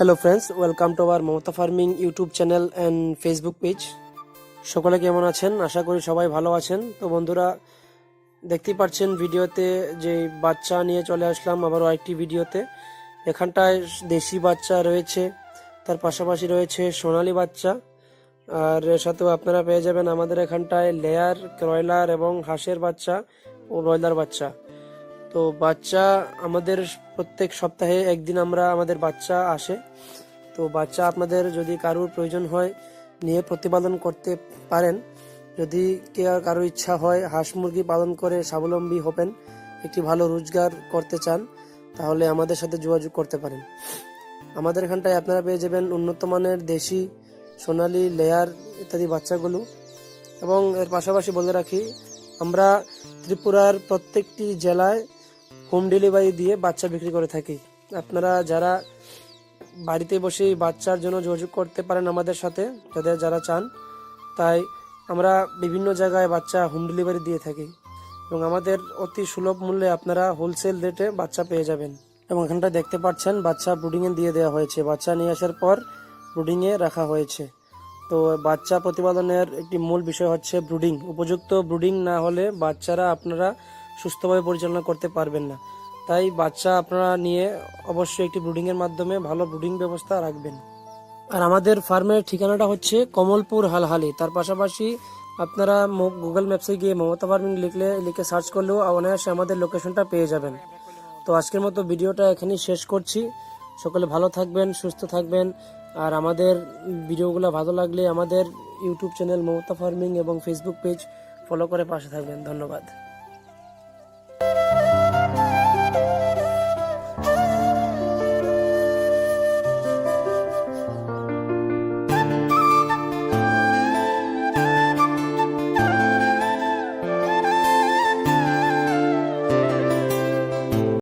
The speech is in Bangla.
Hello friends welcome to our Mamata farming YouTube channel and Facebook page সকলে কেমন আছেন? আশা করি সবাই ভালো আছেন। তো বন্ধুরা, দেখতেই পাচ্ছেন ভিডিওতে যে বাচ্চা নিয়ে চলে আসলাম আবারও আরেকটি ভিডিওতে। এখানটায় দেশি বাচ্চা রয়েছে, তার পাশাপাশি রয়েছে সোনালি বাচ্চা। আর এর সাথেও আপনারা পেয়ে যাবেন আমাদের এখানটায় লেয়ার, ক্রয়লার এবং হাঁসের বাচ্চা ও ব্রয়লার বাচ্চা। তো বাচ্চা আমাদের প্রত্যেক সপ্তাহে একদিন আমরা আমাদের বাচ্চা আসে। তো বাচ্চা আপনাদের যদি কারোর প্রয়োজন হয় নিয়ে প্রতিপালন করতে পারেন। যদি কে কারও ইচ্ছা হয় হাঁস মুরগি পালন করে স্বাবলম্বী হবেন, একটি ভালো রোজগার করতে চান, তাহলে আমাদের সাথে যোগাযোগ করতে পারেন। আমাদের এখানটায় আপনারা পেয়ে যাবেন উন্নত মানের দেশি, সোনালি, লেয়ার ইত্যাদি বাচ্চাগুলো। এবং এর পাশাপাশি বলে রাখি, আমরা ত্রিপুরার প্রত্যেকটি জেলায় হোম ডেলিভারি দিয়ে বাচ্চা বিক্রি করে থাকি। আপনারা যারা বাড়িতে বসেই বাচ্চার জন্য যোগাযোগ করতে পারেন আমাদের সাথে, যাদের যারা চান, তাই আমরা বিভিন্ন জায়গায় বাচ্চা হোম ডেলিভারি দিয়ে থাকি এবং আমাদের অতি সুলভ মূল্যে আপনারা হোলসেল রেটে বাচ্চা পেয়ে যাবেন। এবং এখানটা দেখতে পাচ্ছেন, বাচ্চা ব্রুডিংয়ে দিয়ে দেওয়া হয়েছে। বাচ্চা নিয়ে আসার পর ব্রুডিংয়ে রাখা হয়েছে। তো বাচ্চা প্রতিপালনের একটি মূল বিষয় হচ্ছে ব্রুডিং উপযুক্ত ব্রুডিং না হলে বাচ্চারা আপনারা সুস্থভাবে পরিচালনা করতে পারবেন না। তাই বাচ্চা আপনারা নিয়ে অবশ্যই একটি ব্রুডিংয়ের মাধ্যমে ভালো ব্রুডিং ব্যবস্থা রাখবেন। আর আমাদের ফার্মের ঠিকানাটা হচ্ছে কমলপুর হালহালি। তার পাশাপাশি আপনারা গুগল ম্যাপসে গিয়ে মমতা ফার্মিং লিখলে, লিখে সার্চ করলেও অনায়াসে আমাদের লোকেশনটা পেয়ে যাবেন। তো আজকের মতো ভিডিওটা এখানেই শেষ করছি। সকলে ভালো থাকবেন, সুস্থ থাকবেন। আর আমাদের ভিডিওগুলো ভালো লাগলে আমাদের ইউটিউব চ্যানেল মমতা ফার্মিং এবং ফেসবুক পেজ ফলো করে পাশে থাকবেন। ধন্যবাদ।